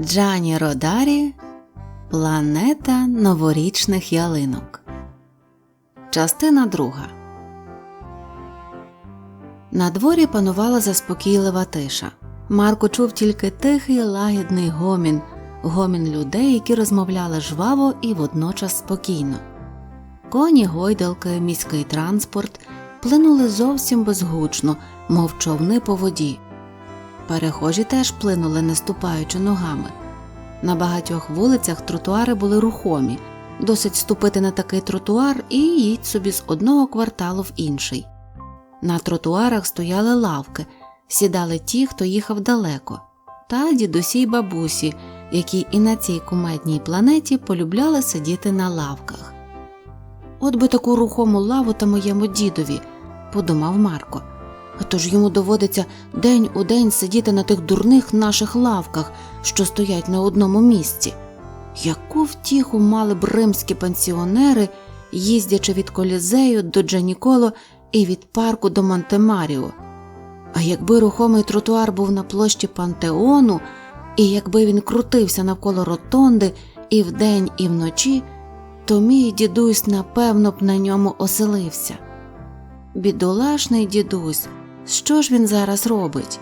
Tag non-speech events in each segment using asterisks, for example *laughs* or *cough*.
Джані Родарі Планета новорічних ялинок. Частина друга. На дворі панувала заспокійлива тиша. Марко чув тільки тихий лагідний гомін, гомін людей, які розмовляли жваво і водночас спокійно. Коні, гойдалки, міський транспорт плинули зовсім безгучно, мов човни по воді. Перехожі теж плинули, не ступаючи ногами. На багатьох вулицях тротуари були рухомі, досить ступити на такий тротуар і їдь собі з одного кварталу в інший. На тротуарах стояли лавки, сідали ті, хто їхав далеко, та дідусі й бабусі, які і на цій кумедній планеті полюбляли сидіти на лавках. От би таку рухому лаву та моєму дідові, подумав Марко. А то ж йому доводиться день у день сидіти на тих дурних наших лавках, що стоять на одному місці. Яку втіху мали б римські пенсіонери, їздячи від колізею до Джаніколо і від парку до Монтемаріо. А якби рухомий тротуар був на площі Пантеону, і якби він крутився навколо ротонди і вдень, і вночі, то мій дідусь напевно б на ньому оселився. Бідолашний дідусь, що ж він зараз робить?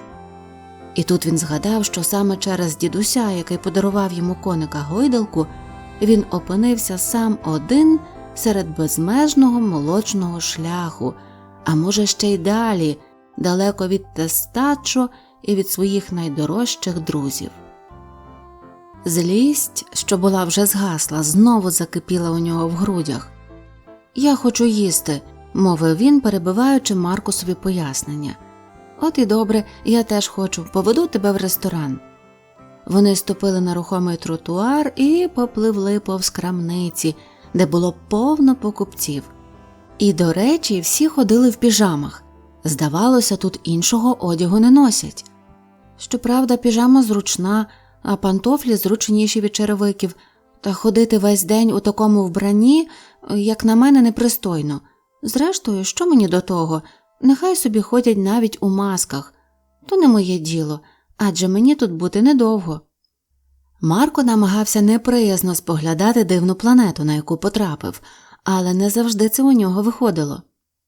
І тут він згадав, що саме через дідуся, який подарував йому коника гойдалку, він опинився сам один серед безмежного молочного шляху, а може, ще й далі, далеко від тестачо і від своїх найдорожчих друзів. Злість, що була вже згасла, знову закипіла у нього в грудях. Я хочу їсти, мовив він, перебиваючи Маркусові пояснення. От і добре, я теж хочу, поведу тебе в ресторан. Вони ступили на рухомий тротуар і попливли повз крамниці, де було повно покупців. І, до речі, всі ходили в піжамах. Здавалося, тут іншого одягу не носять. Щоправда, піжама зручна, а пантофлі зручніші від черевиків, та ходити весь день у такому вбранні, як на мене, непристойно. Зрештою, що мені до того? Нехай собі ходять навіть у масках, то не моє діло, адже мені тут бути недовго. Марко намагався неприязно споглядати дивну планету, на яку потрапив, але не завжди це у нього виходило.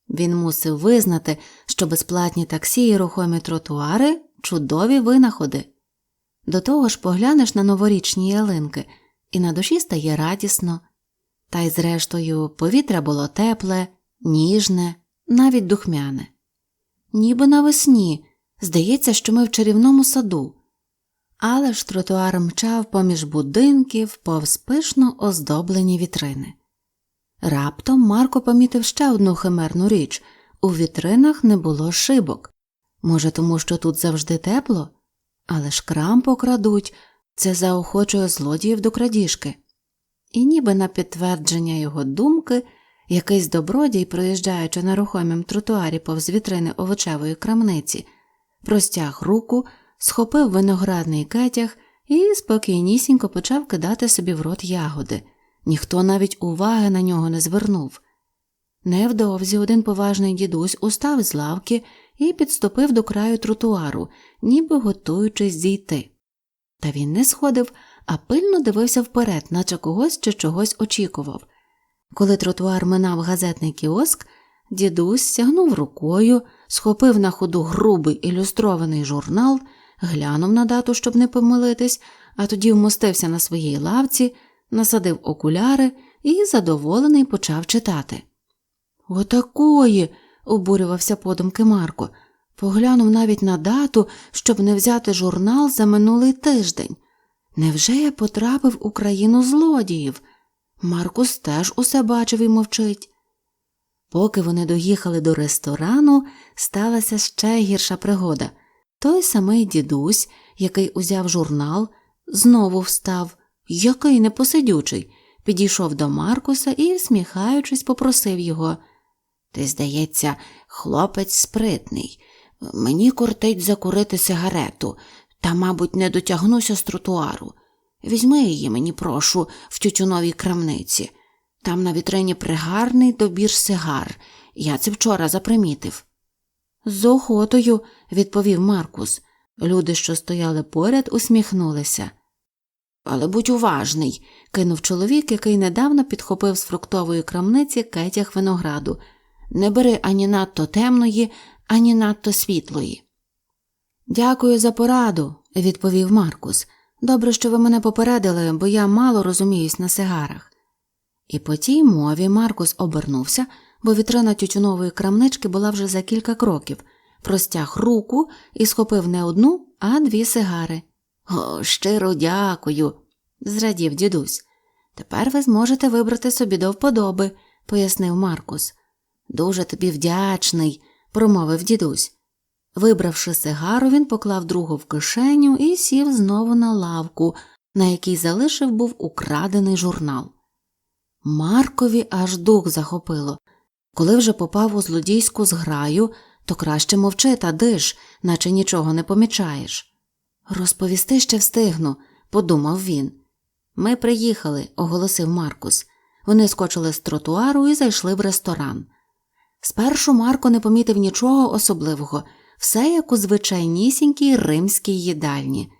Він мусив визнати, що безплатні таксі і рухомі тротуари чудові винаходи. До того ж поглянеш на новорічні ялинки, і на душі стає радісно. Та й, зрештою, повітря було тепле, ніжне, навіть духмяне. Ніби навесні, здається, що ми в чарівному саду. Але ж тротуар мчав поміж будинків, повз пишно оздоблені вітрини. Раптом Марко помітив ще одну химерну річ у вітринах не було шибок. Може, тому що тут завжди тепло, але ж крам покрадуть, це заохочує злодіїв до крадіжки. І ніби на підтвердження його думки, якийсь добродій, проїжджаючи на рухомім тротуарі повз вітрини овочевої крамниці, простяг руку, схопив виноградний кетяг і спокійнісінько почав кидати собі в рот ягоди. Ніхто навіть уваги на нього не звернув. Невдовзі один поважний дідусь устав з лавки і підступив до краю тротуару, ніби готуючись зійти. Та він не сходив, а пильно дивився вперед, наче когось чи чогось очікував. Коли тротуар минав газетний кіоск, дідусь сягнув рукою, схопив на ходу грубий ілюстрований журнал, глянув на дату, щоб не помилитись, а тоді вмостився на своїй лавці, насадив окуляри і задоволений почав читати. Отакої. обурювався подумки Марко. Поглянув навіть на дату, щоб не взяти журнал за минулий тиждень. Невже я потрапив у країну злодіїв? Маркус теж усе бачив і мовчить. Поки вони доїхали до ресторану, сталася ще гірша пригода. Той самий дідусь, який узяв журнал, знову встав, який непосидючий, підійшов до Маркуса і, сміхаючись, попросив його Ти, здається, хлопець спритний. Мені кортить закурити сигарету, та, мабуть, не дотягнуся з тротуару. Візьми її мені, прошу, в тютюновій крамниці. Там на вітрині пригарний добір сигар. Я це вчора запримітив. З охотою, відповів Маркус. Люди, що стояли поряд, усміхнулися. Але будь уважний, кинув чоловік, який недавно підхопив з фруктової крамниці кетях винограду. Не бери ані надто темної, ані надто світлої. Дякую за пораду, відповів Маркус. Добре, що ви мене попередили, бо я мало розуміюсь на сигарах. І по тій мові Маркус обернувся, бо вітрина тютюнової крамнички була вже за кілька кроків, простяг руку і схопив не одну, а дві сигари. О, щиро дякую, зрадів дідусь. Тепер ви зможете вибрати собі до вподоби, пояснив Маркус. Дуже тобі вдячний, промовив дідусь. Вибравши сигару, він поклав другу в кишеню і сів знову на лавку, на якій залишив був украдений журнал. Маркові аж дух захопило. Коли вже попав у злодійську зграю, то краще мовчи та диш, наче нічого не помічаєш. Розповісти ще встигну, подумав він. Ми приїхали, оголосив Маркус. Вони скочили з тротуару і зайшли в ресторан. Спершу Марко не помітив нічого особливого, все як у звичайнісінькій римській їдальні.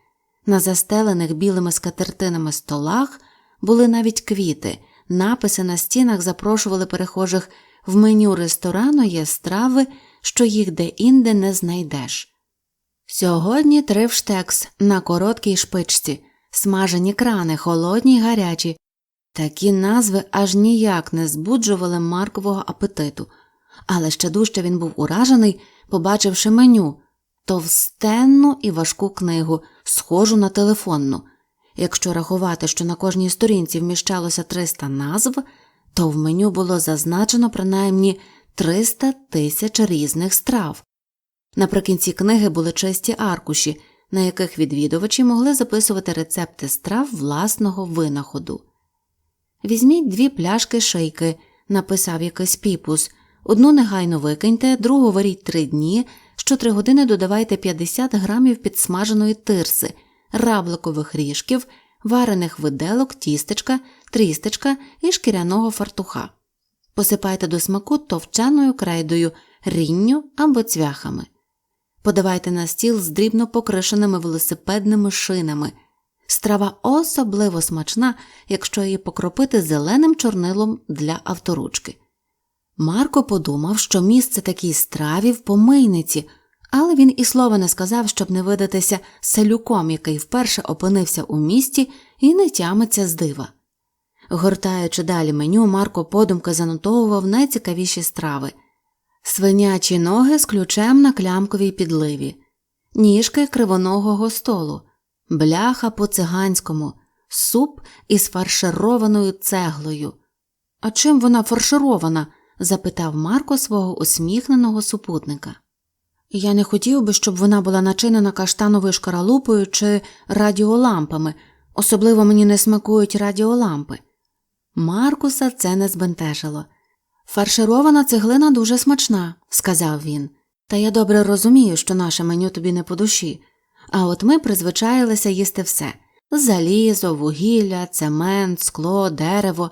На застелених білими скатертинами столах були навіть квіти, написи на стінах запрошували перехожих в меню ресторану є страви, що їх де-інде не знайдеш. Сьогодні тривштекс на короткій шпичці, смажені крани, холодні й гарячі. Такі назви аж ніяк не збуджували Маркового апетиту, але ще дужче він був уражений, побачивши меню товстенну і важку книгу, схожу на телефонну. Якщо рахувати, що на кожній сторінці вміщалося 300 назв, то в меню було зазначено принаймні 300 тисяч різних страв. Наприкінці книги були чисті аркуші, на яких відвідувачі могли записувати рецепти страв власного винаходу. Візьміть дві пляшки шийки, написав якийсь піпус, одну негайно викиньте, другу варіть три дні, що три години додавайте 50 грамів підсмаженої тирси, рабликових ріжків, варених виделок, тістечка, трістечка і шкіряного фартуха. Посипайте до смаку товчаною крейдою, рінню або цвяхами. Подавайте на стіл з дрібно покришеними велосипедними шинами. Страва особливо смачна, якщо її покропити зеленим чорнилом для авторучки. Марко подумав, що місце такій страві в помийниці, але він і слова не сказав, щоб не видатися селюком, який вперше опинився у місті і не тямиться з дива. Гортаючи далі меню, Марко подумки занотовував найцікавіші страви свинячі ноги з ключем на клямковій підливі, ніжки кривоногого столу, бляха по циганському, суп із фаршированою цеглою. А чим вона фарширована? Запитав Марко свого усміхненого супутника. Я не хотів би, щоб вона була начинена каштановою шкаралупою чи радіолампами, особливо мені не смакують радіолампи. Маркуса це не збентежило. Фарширована цеглина дуже смачна, сказав він, та я добре розумію, що наше меню тобі не по душі, а от ми призвичаїлися їсти все залізо, вугілля, цемент, скло, дерево,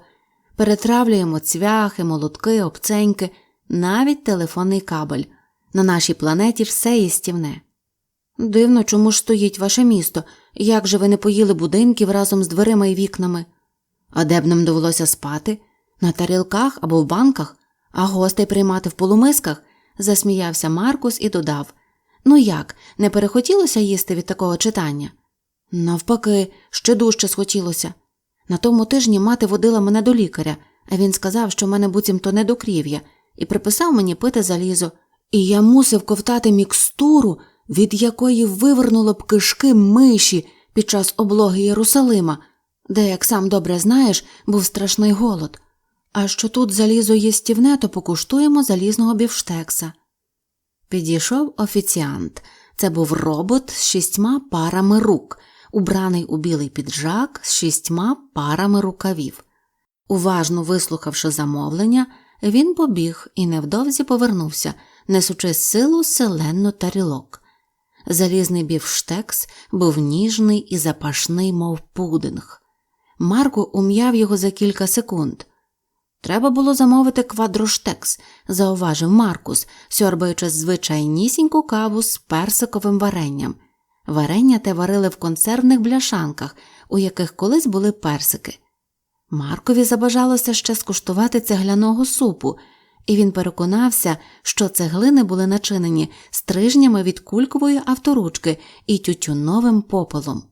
перетравлюємо цвяхи, молотки, обценьки, навіть телефонний кабель. На нашій планеті все їстівне. Дивно, чому ж стоїть ваше місто, як же ви не поїли будинків разом з дверима і вікнами? А де б нам довелося спати? На тарілках або в банках, а гостей приймати в полумисках, засміявся Маркус і додав Ну як, не перехотілося їсти від такого читання? Навпаки, ще дужче схотілося. На тому тижні мати водила мене до лікаря, а він сказав, що в мене буцімто недокрів'я, і приписав мені пити залізо, і я мусив ковтати мікстуру, від якої вивернуло б кишки миші під час облоги Єрусалима, де, як сам добре знаєш, був страшний голод. А що тут залізо їстівне, то покуштуємо залізного бівштекса. Підійшов офіціант. Це був робот з шістьма парами рук, убраний у білий піджак з шістьма парами рукавів. Уважно вислухавши замовлення, він побіг і невдовзі повернувся, несучи силу селенну тарілок. Залізний бівштекс був ніжний і запашний, мов пудинг. Марко ум'яв його за кілька секунд. Треба було замовити квадроштекс, зауважив Маркус, сьорбаючи звичайнісіньку каву з персиковим варенням. Варення те варили в консервних бляшанках, у яких колись були персики. Маркові забажалося ще скуштувати цегляного супу, і він переконався, що цеглини були начинені стрижнями від кулькової авторучки і тютюновим попелом.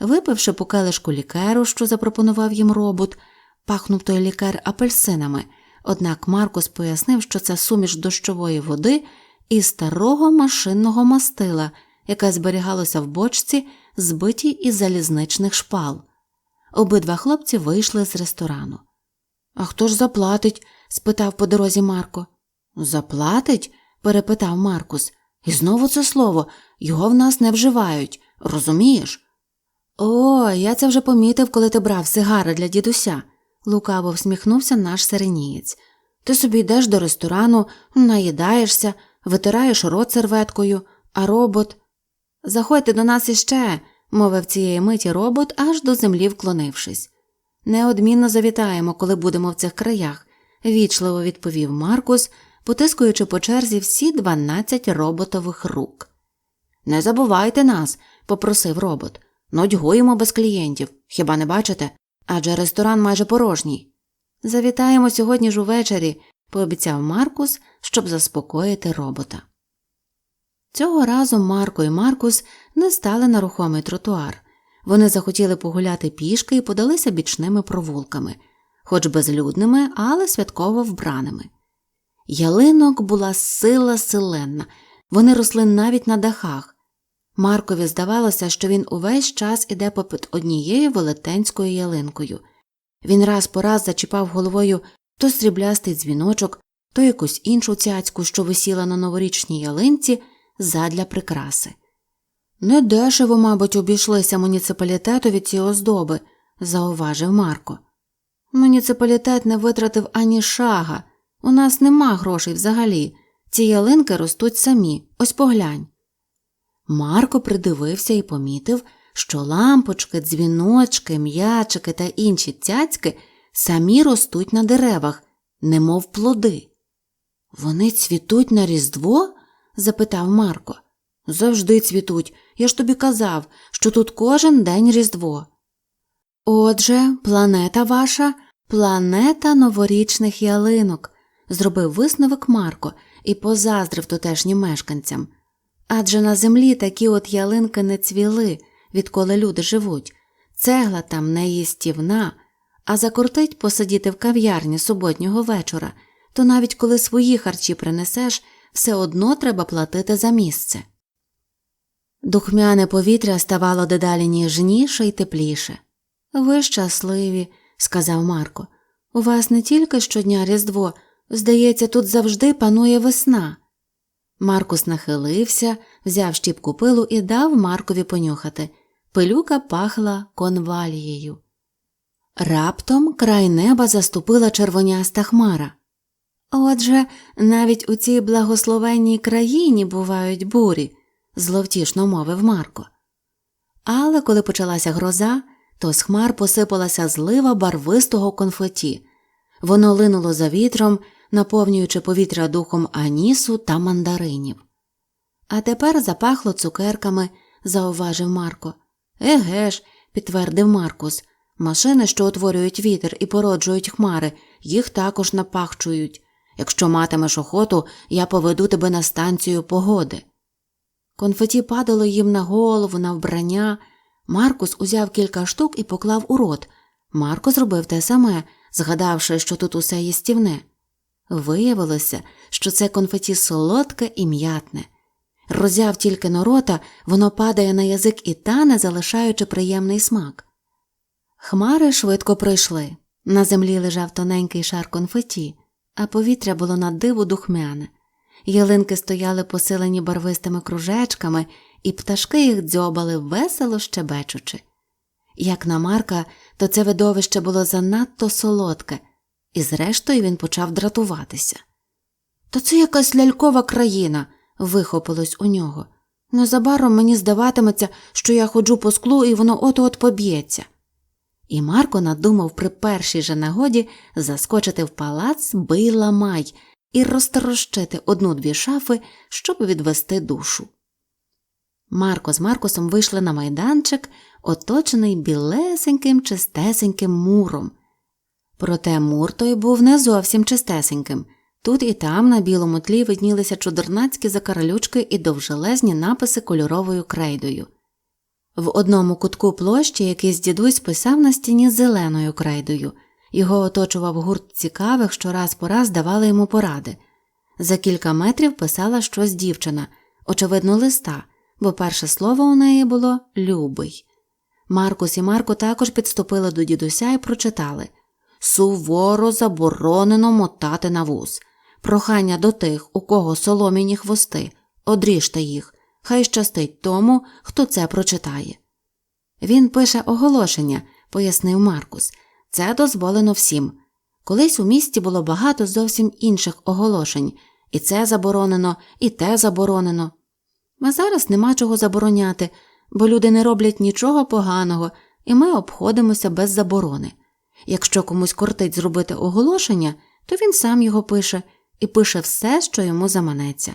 Випивши по келишку лікеру, що запропонував їм робот, пахнув той лікер апельсинами, однак Маркус пояснив, що це суміш дощової води і старого машинного мастила, яке зберігалося в бочці, збитій із залізничних шпал. Обидва хлопці вийшли з ресторану. А хто ж заплатить? спитав по дорозі Марко. Заплатить? перепитав Маркус. І знову це слово його в нас не вживають, розумієш? О, я це вже помітив, коли ти брав сигари для дідуся, лукаво всміхнувся наш сиренієць. Ти собі йдеш до ресторану, наїдаєшся, витираєш рот серветкою, а робот. Заходьте до нас іще, мовив цієї миті робот, аж до землі вклонившись. Неодмінно завітаємо, коли будемо в цих краях, вічливо відповів Маркус, потискуючи по черзі всі дванадцять роботових рук. Не забувайте нас, попросив робот. Нудьгуємо без клієнтів, хіба не бачите? Адже ресторан майже порожній. Завітаємо сьогодні ж увечері, пообіцяв Маркус, щоб заспокоїти робота. Цього разу Марко і Маркус не стали на рухомий тротуар. Вони захотіли погуляти пішки і подалися бічними провулками, хоч безлюдними, але святково вбраними. Ялинок була сила силенна, вони росли навіть на дахах. Маркові здавалося, що він увесь час іде попід однією велетенською ялинкою. Він раз по раз зачіпав головою то сріблястий дзвіночок, то якусь іншу цяцьку, що висіла на новорічній ялинці задля прикраси. Недешево, мабуть, обійшлися муніципалітетові ці оздоби, зауважив Марко. Муніципалітет не витратив ані шага. У нас нема грошей взагалі. Ці ялинки ростуть самі, ось поглянь. Марко придивився і помітив, що лампочки, дзвіночки, м'ячики та інші цяцьки самі ростуть на деревах, немов плоди. Вони цвітуть на Різдво? Запитав Марко. Завжди цвітуть. Я ж тобі казав, що тут кожен день Різдво. Отже, планета ваша планета новорічних ялинок, зробив висновок Марко і позаздрив тутешнім мешканцям. Адже на землі такі от ялинки не цвіли, відколи люди живуть. Цегла там не їстівна, а закортить посидіти в кав'ярні суботнього вечора, то навіть коли свої харчі принесеш, все одно треба платити за місце. Духмяне повітря ставало дедалі ніжніше й тепліше. Ви щасливі, сказав Марко. У вас не тільки щодня Різдво, здається, тут завжди панує весна. Маркус нахилився, взяв щіпку пилу і дав Маркові понюхати. Пилюка пахла конвалією. Раптом край неба заступила червоняста хмара. Отже, навіть у цій благословенній країні бувають бурі, зловтішно мовив Марко. Але коли почалася гроза, то з хмар посипалася злива барвистого конфеті. Воно линуло за вітром, наповнюючи повітря духом анісу та мандаринів. А тепер запахло цукерками, зауважив Марко. Еге ж, підтвердив Маркус. Машини, що утворюють вітер і породжують хмари, їх також напахчують. Якщо матимеш охоту, я поведу тебе на станцію погоди. Конфеті падало їм на голову, на вбрання. Маркус узяв кілька штук і поклав у рот. Марко зробив те саме, згадавши, що тут усе їстівне. Виявилося, що це конфеті солодке і м'ятне. Роззяв тільки на рота, воно падає на язик і тане, залишаючи приємний смак. Хмари швидко пройшли. На землі лежав тоненький шар конфеті, а повітря було на диву духмяне. Ялинки стояли посилені барвистими кружечками, і пташки їх дзьобали весело щебечучи. Як на Марка, то це видовище було занадто солодке, і зрештою він почав дратуватися. То це якась лялькова країна, вихопилось у нього. Незабаром мені здаватиметься, що я ходжу по склу і воно от от поб'ється. І Марко надумав при першій же нагоді заскочити в палац бийла май і розтрощити одну-дві шафи, щоб відвести душу. Марко з Маркусом вийшли на майданчик, оточений білесеньким, чистесеньким муром. Проте мур той був не зовсім чистесеньким. Тут і там на білому тлі виднілися чудернацькі закаралючки і довжелезні написи кольоровою крейдою. В одному кутку площі якийсь дідусь писав на стіні зеленою крейдою. Його оточував гурт цікавих, що раз по раз давали йому поради. За кілька метрів писала щось дівчина, очевидно, листа, бо перше слово у неї було любий. Маркус і Марко також підступили до дідуся і прочитали Суворо заборонено мотати на вуз. Прохання до тих, у кого соломіні хвости, одріжте їх, хай щастить тому, хто це прочитає. Він пише оголошення, пояснив Маркус. Це дозволено всім. Колись у місті було багато зовсім інших оголошень, і це заборонено, і те заборонено. А зараз нема чого забороняти, бо люди не роблять нічого поганого, і ми обходимося без заборони. Якщо комусь кортить зробити оголошення, то він сам його пише і пише все, що йому заманеться.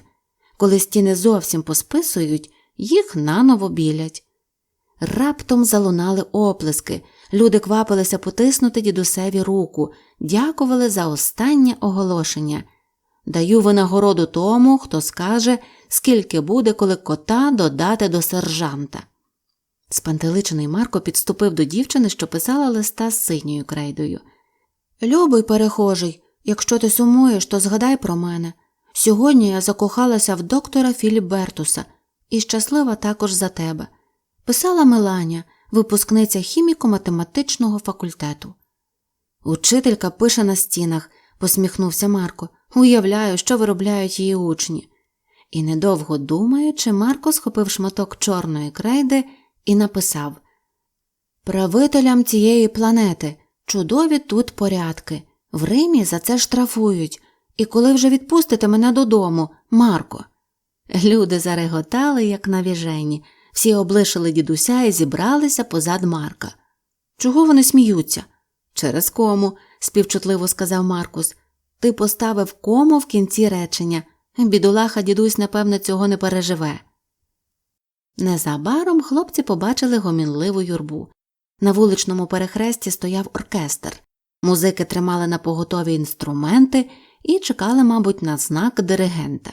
Коли стіни зовсім посписують, їх наново білять. Раптом залунали оплески, люди квапилися потиснути дідусеві руку, дякували за останнє оголошення. Даю винагороду тому, хто скаже, скільки буде, коли кота додати до сержанта. Спантеличений Марко підступив до дівчини, що писала листа з синьою крейдою. Любий перехожий, якщо ти сумуєш, то згадай про мене. Сьогодні я закохалася в доктора Філібертуса і щаслива також за тебе. Писала Меланя, випускниця хіміко-математичного факультету. Учителька пише на стінах, посміхнувся Марко. Уявляю, що виробляють її учні. І недовго думаючи, Марко схопив шматок чорної крейди і написав Правителям цієї планети чудові тут порядки. В Римі за це штрафують. І коли вже відпустите мене додому, Марко. Люди зареготали, як навіжені, всі облишили дідуся і зібралися позад Марка. Чого вони сміються? Через кому, співчутливо сказав Маркус. Ти поставив кому в кінці речення. Бідолаха дідусь, напевне, цього не переживе. Незабаром хлопці побачили гомінливу юрбу. На вуличному перехресті стояв оркестр. Музики тримали на поготові інструменти і чекали, мабуть, на знак диригента.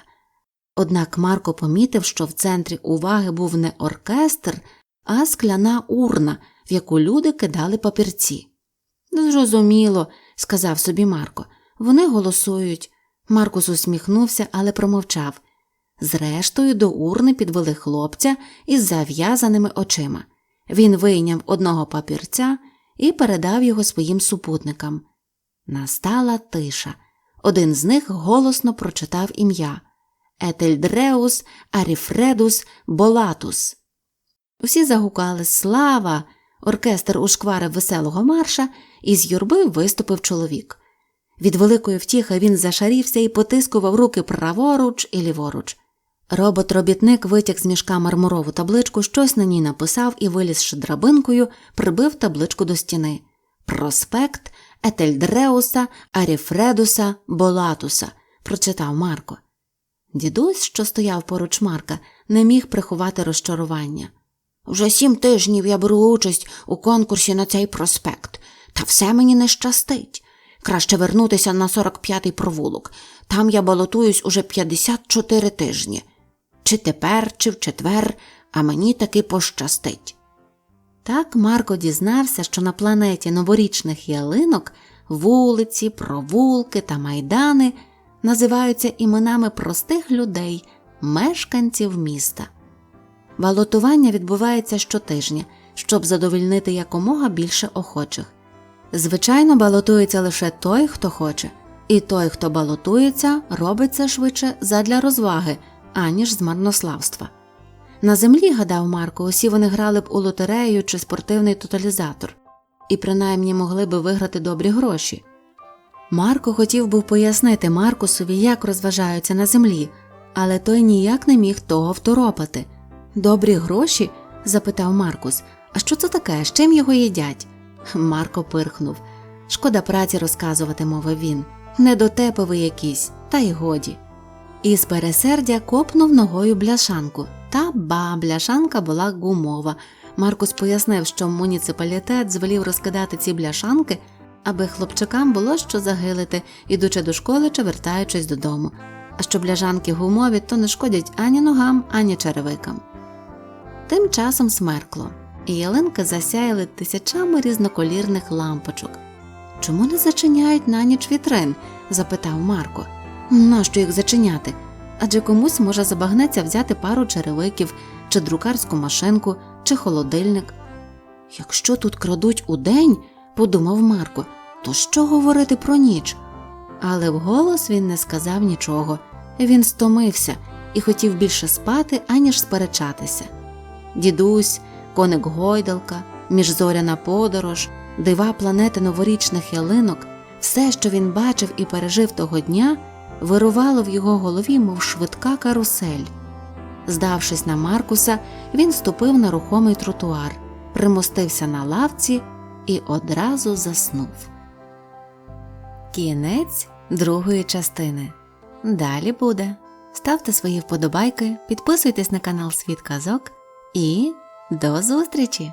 Однак Марко помітив, що в центрі уваги був не оркестр, а скляна урна, в яку люди кидали папірці. Зрозуміло, сказав собі Марко. Вони голосують. Маркус усміхнувся, але промовчав. Зрештою, до урни підвели хлопця із зав'язаними очима. Він вийняв одного папірця і передав його своїм супутникам. Настала тиша. Один з них голосно прочитав ім'я Етельдреус Аріфредус Болатус. Всі загукали Слава! Оркестр ушкварив веселого марша, і з юрби виступив чоловік. Від великої втіхи він зашарівся і потискував руки праворуч і ліворуч. Робот-робітник витяг з мішка мармурову табличку, щось на ній написав і, вилізши драбинкою, прибив табличку до стіни. Проспект Етельдреуса Аріфредуса Болатуса, прочитав Марко. Дідусь, що стояв поруч Марка, не міг приховати розчарування. Вже сім тижнів я беру участь у конкурсі на цей проспект, та все мені не щастить. Краще вернутися на 45-й провулок. Там я балотуюсь уже 54 тижні. Чи тепер, чи в четвер, а мені таки пощастить. Так Марко дізнався, що на планеті новорічних ялинок вулиці, провулки та майдани називаються іменами простих людей, мешканців міста. Балотування відбувається щотижня, щоб задовольнити якомога більше охочих. Звичайно, балотується лише той, хто хоче, і той, хто балотується, робить це швидше задля розваги, аніж з марнославства. На землі, гадав Марко, усі вони грали б у лотерею чи спортивний тоталізатор і принаймні могли би виграти добрі гроші. Марко хотів був пояснити Маркусові, як розважаються на землі, але той ніяк не міг того второпати. Добрі гроші? запитав Маркус. А що це таке? З чим його їдять? *laughs* Марко пирхнув. Шкода праці розказувати, мовив він. Не до тебе ви якісь, та й годі. І з пересердя копнув ногою бляшанку. Та ба, бляшанка була гумова. Маркус пояснив, що муніципалітет звелів розкидати ці бляшанки, аби хлопчикам було що загилити, ідучи до школи чи вертаючись додому. А що бляшанки гумові, то не шкодять ані ногам, ані черевикам. Тим часом смеркло, і ялинки засяяли тисячами різноколірних лампочок. Чому не зачиняють на ніч вітрин? запитав Марко. Нащо їх зачиняти? Адже комусь може забагнеться взяти пару черевиків, чи друкарську машинку, чи холодильник. Якщо тут крадуть удень, подумав Марко, то що говорити про ніч? Але вголос він не сказав нічого. Він стомився і хотів більше спати, аніж сперечатися. Дідусь, коник гойдалка, міжзоряна подорож, дива планети новорічних ялинок, все, що він бачив і пережив того дня, вирувало в його голові, мов швидка карусель. Здавшись на Маркуса, він ступив на рухомий тротуар, примостився на лавці і одразу заснув. Кінець другої частини. Далі буде. Ставте свої вподобайки, підписуйтесь на канал Світ Казок і до зустрічі!